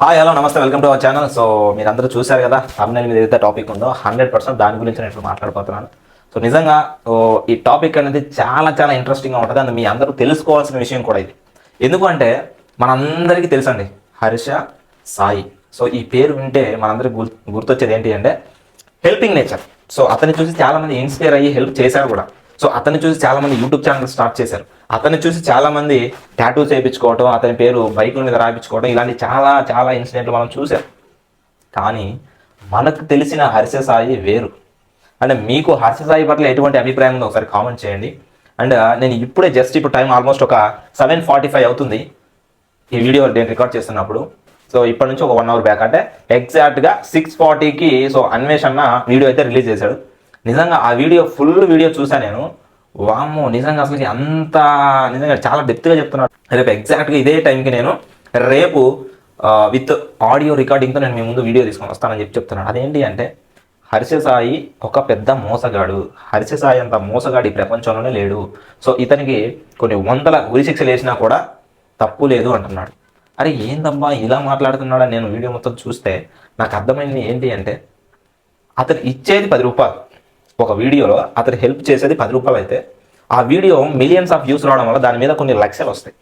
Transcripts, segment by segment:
Hi hello నమస్తే welcome to our channel so మీరు అందరూ చూశారు కదా తమిళ మీద ఏదైతే టాపిక్ ఉందో హండ్రెడ్ పర్సెంట్ దాని గురించి నేను ఇప్పుడు మాట్లాడబోతున్నాను. సో నిజంగా ఓ, ఈ టాపిక్ అనేది చాలా చాలా ఇంట్రెస్టింగ్గా ఉంటుంది. అండ్ మీ అందరూ తెలుసుకోవాల్సిన విషయం కూడా ఇది. ఎందుకంటే మనందరికీ తెలుసండి హర్ష సాయి. సో ఈ పేరు వింటే మనందరికి గుర్ గుర్తొచ్చేది ఏంటి అంటే హెల్పింగ్ నేచర్ సో అతన్ని చూసి చాలామంది ఇన్స్పైర్ అయ్యి హెల్ప్ చేశారు కూడా. సో అతన్ని చూసి చాలా మంది యూట్యూబ్ ఛానల్ స్టార్ట్ చేశారు. అతన్ని చూసి చాలా మంది టాటూ చేయించుకోవటం అతని పేరు బైకుల మీద రాయించుకోవడం ఇలాంటి చాలా చాలా ఇన్సిడెంట్లు మనం చూసాం కానీ మనకు తెలిసిన హర్ష సాయి వేరు. అంటే మీకు హర్ష సాయి పట్ల ఎటువంటి అభిప్రాయం ఉందో ఒకసారి కామెంట్ చేయండి. అండ్ నేను ఇప్పుడే జస్ట్ ఇప్పుడు టైం ఆల్మోస్ట్ ఒక సెవెన్ ఫార్టీ ఫైవ్ అవుతుంది ఈ వీడియో నేను రికార్డ్ చేస్తున్నప్పుడు. సో ఇప్పటి నుంచి ఒక వన్ అవర్ బ్యాక్ అంటే ఎగ్జాక్ట్గా సిక్స్ ఫార్టీకి సో అన్వేషణ వీడియో అయితే రిలీజ్ చేశాడు. నిజంగా ఆ వీడియో ఫుల్ వీడియో చూసాను నేను. వామ్మో నిజంగా అసలు అంత నిజంగా చాలా డెప్త్గా చెప్తున్నాడు. రేపు ఎగ్జాక్ట్గా ఇదే టైంకి నేను రేపు విత్ ఆడియో రికార్డింగ్తో నేను మీ ముందు వీడియో తీసుకొని వస్తానని చెప్పి చెప్తున్నాను. అదేంటి అంటే హర్ష సాయి ఒక పెద్ద మోసగాడు. హర్ష సాయి అంత మోసగాడు ఈ ప్రపంచంలోనే లేడు. సో ఇతనికి కొన్ని వందల ఉరి శిక్షలు వేసినా కూడా తప్పు లేదు అంటున్నాడు. అరే ఏందమ్మా ఇలా మాట్లాడుతున్నాడా నేను వీడియో మొత్తం చూస్తే నాకు అర్థమైంది ఏంటి అంటే అతను ఇచ్చేది పది రూపాయలు. ఒక వీడియోలో అతను హెల్ప్ చేసేది పది రూపాయలు అయితే ఆ వీడియో మిలియన్స్ ఆఫ్ వ్యూస్ రావడం వల్ల దాని మీద కొన్ని లక్షలు వస్తాయి.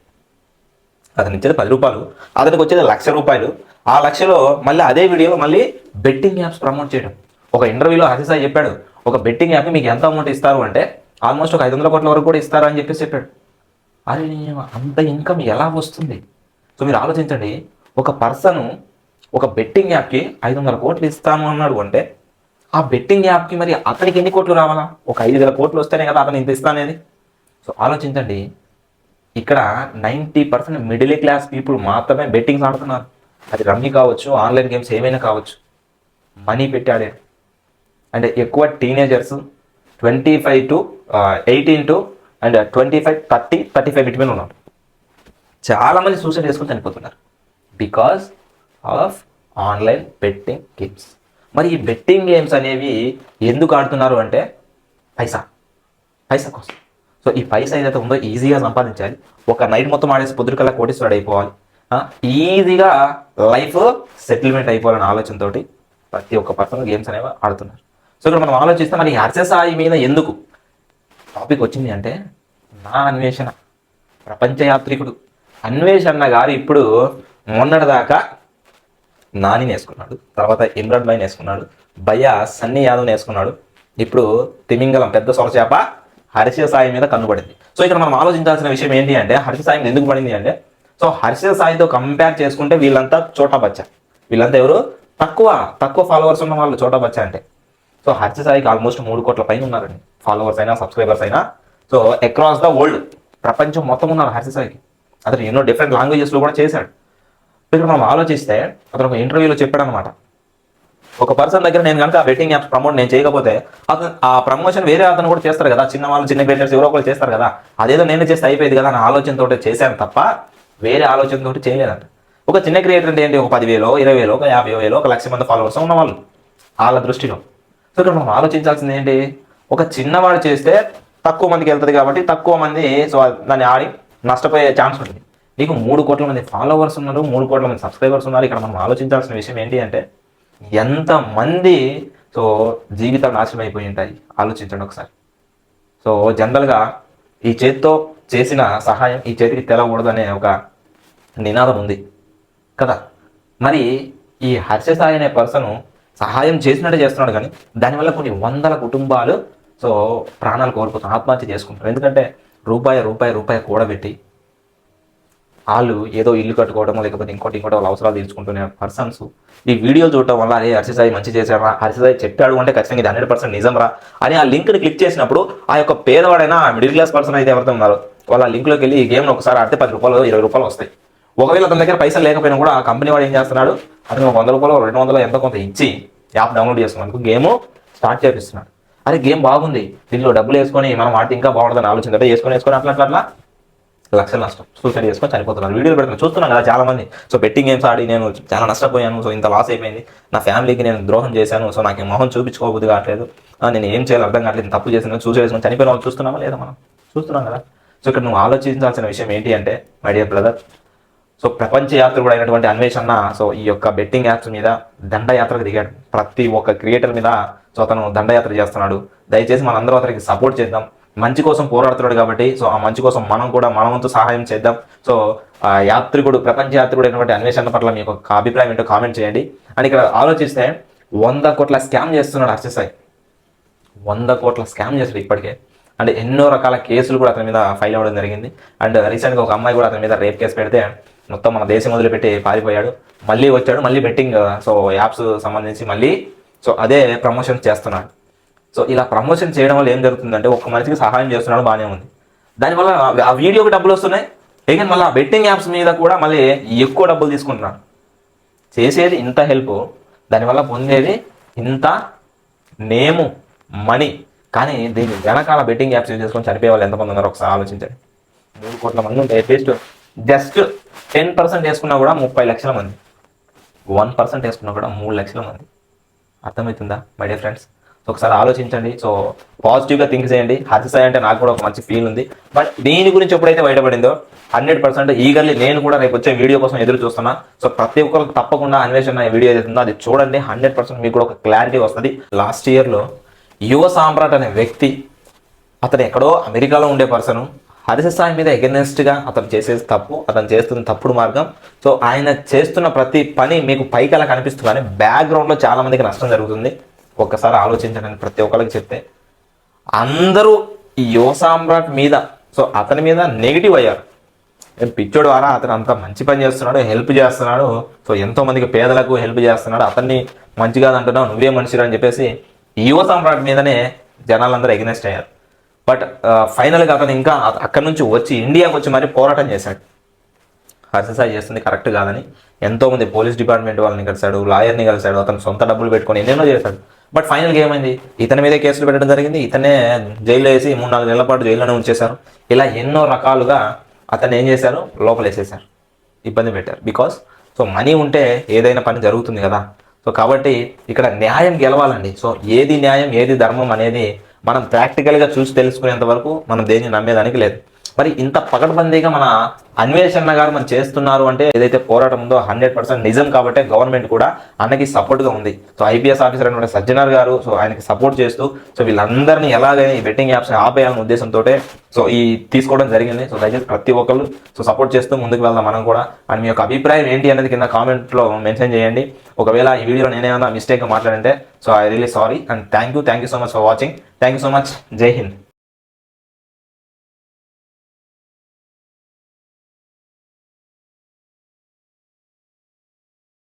అతను ఇచ్చేది పది రూపాయలు అతనికి వచ్చేది లక్ష రూపాయలు. ఆ లక్షలో మళ్ళీ అదే వీడియో మళ్ళీ బెట్టింగ్ యాప్స్ ప్రమోట్ చేయడం. ఒక ఇంటర్వ్యూలో హరిసాయి చెప్పాడు ఒక బెట్టింగ్ యాప్కి మీకు ఎంత అమౌంట్ ఇస్తారు? అంటే ఆల్మోస్ట్ ఒక ఐదు వందల కోట్ల వరకు కూడా ఇస్తారు? అని చెప్పేసి చెప్పాడు. అరే అంత ఇన్కమ్ ఎలా వస్తుంది? సో మీరు ఆలోచించండి ఒక పర్సన్ ఒక బెట్టింగ్ యాప్కి ఐదు వందల కోట్లు ఇస్తాను అన్నాడు అంటే ఆ బెట్టింగ్ యాప్కి మరి అతనికి ఎన్ని కోట్లు రావాలా? ఒక ఐదు వేల కోట్లు వస్తేనే కదా అతను ఇంత ఇస్తానేది సో ఆలోచించండి ఇక్కడ ninety percent middle class people మాత్రమే బెట్టింగ్స్ ఆడుతున్నారు. అది రమ్మీ కావచ్చు ఆన్లైన్ గేమ్స్ ఏమైనా కావచ్చు. మనీ పెట్టి ఆడే అంటే ఎక్కువ teenagers twenty five to eighteen to and twenty five thirty thirty five between ఉన్నారు చాలామంది సూసైడ్ చేసుకుని చనిపోతున్నారు. Because of online betting games మరి ఈ బెట్టింగ్ గేమ్స్ అనేవి ఎందుకు ఆడుతున్నారు అంటే పైసా. పైసా కోసం. సో ఈ పైసా ఏదైతే ఉందో ఈజీగా సంపాదించాలి. ఒక నైట్ మొత్తం ఆడేసి పొద్దుకల్లా కోటీశ్వరుడు అయిపోవాలి. ఈజీగా లైఫ్ సెటిల్మెంట్ అయిపోవాలనే ఆలోచనతో ప్రతి ఒక్క పర్సన్ గేమ్స్ అనేవి ఆడుతున్నారు. సో ఇక్కడ మనం ఆలోచిస్తే మరి హర్షసాయి మీద ఎందుకు? టాపిక్ వచ్చింది అంటే నా అన్వేషణ. ప్రపంచ యాత్రికుడు. అన్వేషణ గారు ఇప్పుడు మొన్నటిదాకా నాని వేసుకున్నాడు తర్వాత ఇమ్రాన్ భాయ్ వేసుకున్నాడు భయ్య సన్నీ యాదవ్ వేసుకున్నాడు ఇప్పుడు తిమింగలం పెద్ద సొరచేప హర్ష సాయి మీద కన్నుపడింది సో ఇక్కడ మనం ఆలోచించాల్సిన విషయం ఏంటి అంటే హర్ష సాయి ఎందుకు పడింది అంటే సో హర్ష సాయితో కంపేర్ చేసుకుంటే వీళ్ళంతా చోటా బచ్చా వీళ్ళంతా ఎవరు? తక్కువ తక్కువ ఫాలోవర్స్ ఉన్న వాళ్ళు చోటా బచ్చా అంటే. సో హర్ష సాయికి ఆల్మోస్ట్ మూడు కోట్ల పైన ఉన్నారండి. ఫాలోవర్స్ అయినా సబ్స్క్రైబర్స్ అయినా. సో అక్రాస్ ద వరల్డ్ ప్రపంచం మొత్తం ఉన్నారు హర్ష సాయికి. అతను ఎన్నో డిఫరెంట్ లాంగ్వేజెస్లో కూడా చేశాడు. ఇక్కడ మనం ఆలోచిస్తే అతను ఒక ఇంటర్వ్యూలో చెప్పాడు అనమాట ఒక పర్సన్ దగ్గర నేను కనుక బెట్టింగ్ యాప్స్ ప్రమోట్ నేను చేయకపోతే అతను ఆ ప్రమోషన్ వేరే అతను కూడా చేస్తారు కదా చిన్న వాళ్ళు చిన్న క్రియేటర్స్ ఎవరో ఒకరు చేస్తారు కదా. అదేదో నేను చేస్తే అయిపోయేది కదా అని ఆలోచనతో చేశాను తప్ప వేరే ఆలోచనతో చేయలేదంట. ఒక చిన్న క్రియేటర్ అంటే ఏంటి? ఒక పదివేలో ఇరవై వేలో ఒక యాభై వేలో ఒక లక్ష మంది ఫాలోవర్స్ ఉన్నవాళ్ళు వాళ్ళ దృష్టిలో. సో ఇక్కడ మనం ఆలోచించాల్సింది ఏంటి? ఒక చిన్నవాడు చేస్తే తక్కువ మందికి వెళ్తుంది కాబట్టి తక్కువ మంది సో దాన్ని ఆడి నష్టపోయే ఛాన్స్ ఉంటుంది. నీకు మూడు కోట్ల మంది ఫాలోవర్స్ ఉన్నారు మూడు కోట్ల మంది సబ్స్క్రైబర్స్ ఉన్నారు. ఇక్కడ మనం ఆలోచించాల్సిన విషయం ఏంటి అంటే ఎంతమంది సో జీవితాలు నాశనం అయిపోయి ఉంటాయి? ఆలోచించండి ఒకసారి. సో జనరల్గా ఈ చేతితో చేసిన సహాయం ఈ చేతికి తెలవకూడదు అనే ఒక నినాదం ఉంది. కదా? మరి ఈ హర్ష సాయి అనే పర్సన్ సహాయం చేసినట్టే చేస్తున్నాడు కానీ దానివల్ల కొన్ని వందల కుటుంబాలు సో ప్రాణాలు కోల్పోతారు ఆత్మహత్య చేసుకుంటారు. ఎందుకంటే రూపాయి రూపాయి రూపాయి కూడబెట్టి వాళ్ళు ఏదో ఇల్లు కట్టుకోవడమో లేకపోతే ఇంకోటి ఇంకోటి వాళ్ళ అవసరాలు తీర్చుకుంటున్న పర్సన్స్ ఈ వీడియో చూడటం వల్ల అదే హర్షసాయి మంచి చేశారా హర్షసాయి చెప్పాడు అంటే ఖచ్చితంగా ఇది హండ్రెడ్ పర్సెంట్ నిజం రా అని ఆ లింక్ని క్లిక్ చేసినప్పుడు ఆ యొక్క పేదవాడైనా మిడిల్ క్లాస్ పర్సన్ అయితే ఎవరైతే ఉన్నారో వాళ్ళ లింక్లోకి వెళ్ళి ఈ గేమ్ను ఒకసారి ఆడితే పది రూపాయలు ఇరవై రూపాయలు వస్తాయి. ఒకవేళ అతని దగ్గర పైసలు లేకపోయినా కూడా ఆ కంపెనీ వాడు ఏం చేస్తున్నాడు? అతను ఒక వంద రూపాయలు రెండు వందలు ఎంతో కొంత ఇచ్చి యాప్ డౌన్లోడ్ చేసుకున్నాను గేమ్ స్టార్ట్ చేపిస్తున్నాడు. అరే గేమ్ బాగుంది దీనిలో డబ్బులు వేసుకొని మనం ఆడితే ఇంకా బాగుంటుందని ఆలోచన వేసుకొని వేసుకొని అట్లా అట్లా లక్షలు నష్టం. సూసైడ్ చేసుకొని చనిపోతున్నారు. వీడియోలు పెడుతున్నాను చూస్తున్నాం కదా చాలా మంది సో బెట్టింగ్ గేమ్స్ ఆడి నేను చాలా నష్టపోయాను. సో ఇంత లాస్ అయిపోయింది. నా ఫ్యామిలీకి నేను ద్రోహం చేశాను. సో నాకు మొహం చూపించుకోబుద్ది కావట్లేదు. నేను ఏం చేయాలి అర్థం కావట్లేదు. తప్పు చేసిన సూసైడ్ చేసుకుని చనిపోయిన వాళ్ళు చూస్తున్నామా లేదా మనం? చూస్తున్నాం కదా. సో ఇక్కడ నువ్వు ఆలోచించాల్సిన విషయం ఏంటి అంటే మై డియర్ బ్రదర్ సో ప్రపంచ యాత్ర కూడా అయినటువంటి అన్వేషణ సో ఈ యొక్క బెట్టింగ్ యాప్స్ మీద దండయాత్రకు దిగాడు. ప్రతి ఒక్క క్రియేటర్ మీద సో అతను దండయాత్ర చేస్తున్నాడు. దయచేసి మనందరూ అతనికి సపోర్ట్ చేద్దాం. మంచి కోసం పోరాడుతున్నాడు కాబట్టి సో ఆ మంచి కోసం మనం కూడా మన సహాయం చేద్దాం. సో ఆ యాత్రికుడు ప్రపంచ యాత్రికుడు అయినటువంటి అన్వేషణ పట్ల మీకు ఒక అభిప్రాయం ఏంటో కామెంట్ చేయండి. అండ్ ఇక్కడ ఆలోచిస్తే వంద కోట్ల స్కామ్ చేస్తున్నాడు హర్షసాయి వంద కోట్ల స్కామ్ చేశాడు ఇప్పటికే. అండ్ ఎన్నో రకాల కేసులు కూడా అతని మీద ఫైల్ అవ్వడం జరిగింది. అండ్ రీసెంట్గా ఒక అమ్మాయి కూడా అతని మీద రేప్ కేసు పెడితే మొత్తం మన దేశం వదిలిపెట్టి పారిపోయాడు. మళ్ళీ వచ్చాడు మళ్ళీ బెట్టింగ్ సో యాప్స్ సంబంధించి మళ్ళీ సో అదే ప్రమోషన్ చేస్తున్నాడు. సో ఇలా ప్రమోషన్ చేయడం వల్ల ఏం జరుగుతుందంటే ఒక మనిషికి సహాయం చేస్తున్నాడు బాగానే ఉంది. దానివల్ల ఆ వీడియోకి డబ్బులు వస్తున్నాయి. ఏకంగా మళ్ళీ బెట్టింగ్ యాప్స్ మీద కూడా మళ్ళీ ఎక్కువ డబ్బులు తీసుకుంటున్నాడు చేసేది ఇంత హెల్ప్ దానివల్ల పొందేది ఇంత నేము మనీ కానీ దీని వెనకాల బెట్టింగ్ యాప్స్ యూజ్ చేసుకొని చనిపోయే వాళ్ళు ఎంతమంది ఉన్నారో ఒకసారి ఆలోచించండి. మూడు కోట్ల మంది ఉంటే అట్లీస్ట్ జస్ట్ టెన్ పర్సెంట్ వేసుకున్నా కూడా ముప్పై లక్షల మంది. వన్ పర్సెంట్ వేసుకున్నా కూడా మూడు లక్షల మంది. అర్థమవుతుందా మై డియర్ ఫ్రెండ్స్ ఒకసారి ఆలోచించండి. సో పాజిటివ్గా థింక్ చేయండి. హర్షసాయి అంటే నాకు కూడా ఒక మంచి ఫీల్ ఉంది. బట్ దీని గురించి ఎప్పుడైతే బయటపడిందో హండ్రెడ్ పర్సెంట్ ఈగర్లీ నేను కూడా రేపు వచ్చే వీడియో కోసం ఎదురు చూస్తున్నా. సో ప్రతి ఒక్కరు తప్పకుండా అన్వేషణ వీడియో ఏదైతుందో అది చూడండి. హండ్రెడ్ పర్సెంట్ మీకు కూడా ఒక క్లారిటీ వస్తుంది. లాస్ట్ ఇయర్లో యువ సామ్రాట్ అనే వ్యక్తి అతను ఎక్కడో అమెరికాలో ఉండే పర్సన్ హరిత సాయి మీద against గా అతను చేసేది తప్పు అతను చేస్తున్న తప్పుడు మార్గం. సో ఆయన చేస్తున్న ప్రతి పని మీకు పైకి అలా కనిపిస్తుంది కానీ బ్యాక్గ్రౌండ్లో లో చాలా మందికి నష్టం జరుగుతుంది. ఒక్కసారి ఆలోచించడానికి ప్రతి ఒక్కరికి చెప్తే. అందరూ ఈ యువ సామ్రాట్ మీద సో అతని మీద నెగిటివ్ అయ్యారు. పిచ్చోడు వారా అతను అంత మంచి పని చేస్తున్నాడు హెల్ప్ చేస్తున్నాడు. సో ఎంతో మందికి పేదలకు హెల్ప్ చేస్తున్నాడు. అతన్ని మంచిగా అంటున్నావు నువ్వే మనిషిరా అని చెప్పేసి యువ సామ్రాట్ మీదనే జనాలందరూ ఎగ్నెస్ట్ అయ్యారు. బట్ ఫైనల్గా అతను ఇంకా అక్కడి నుంచి వచ్చి ఇండియాకి వచ్చి మరి పోరాటం చేశాడు. హర్షసాయి చేస్తుంది కరెక్ట్ కాదని. ఎంతోమంది పోలీస్ డిపార్ట్మెంట్ వాళ్ళని కలిశాడు లాయర్ని కలిశాడు అతను సొంత డబ్బులు పెట్టుకొని ఎన్నెన్నో చేశాడు. బట్ ఫైనల్గా ఏమైంది ఇతని మీదే కేసులు పెట్టడం జరిగింది. ఇతనే జైల్లో వేసి మూడు నాలుగు నెలల పాటు జైల్లోనే ఉంచేశారు. ఇలా ఎన్నో రకాలుగా అతను ఏం చేశారు? లోపలేసేశారు. ఇబ్బంది పెట్టారు. బికాస్ సో మనీ ఉంటే ఏదైనా పని జరుగుతుంది కదా. సో కాబట్టి ఇక్కడ న్యాయం గెలవాలండి. సో ఏది న్యాయం ఏది ధర్మం అనేది మనం ప్రాక్టికల్గా చూసి తెలుసుకునేంత వరకు మనం దేన్ని నమ్మేదానికి లేదు. మరి ఇంత పకడ్బందీగా మన అన్వేషణ గారు మనం చేస్తున్నారు అంటే ఏదైతే పోరాటం ఉందో హండ్రెడ్ పర్సెంట్ నిజం కాబట్టి గవర్నమెంట్ కూడా అన్నకి సపోర్ట్గా ఉంది. సో ఐపీఎస్ ఆఫీసర్ అయిన సజ్జనార్ గారు సో ఆయనకి సపోర్ట్ చేస్తూ సో వీళ్ళందరినీ ఎలాగైనా ఈ బెట్టింగ్ యాప్స్ ఆపేయాలనే ఉద్దేశంతో సో ఈ తీసుకోవడం జరిగింది. సో దయచేసి ప్రతి ఒక్కరు సో సపోర్ట్ చేస్తూ ముందుకు వెళ్దాం మనం కూడా. అండ్ మీ యొక్క అభిప్రాయం ఏంటి అనేది కింద కామెంట్లో మెన్షన్ చేయండి. ఒకవేళ ఈ వీడియోలో నేనేమైనా mistake మాట్లాడంటే so I really sorry and thank you thank you so much for watching. Thank you so much. జై హింద్.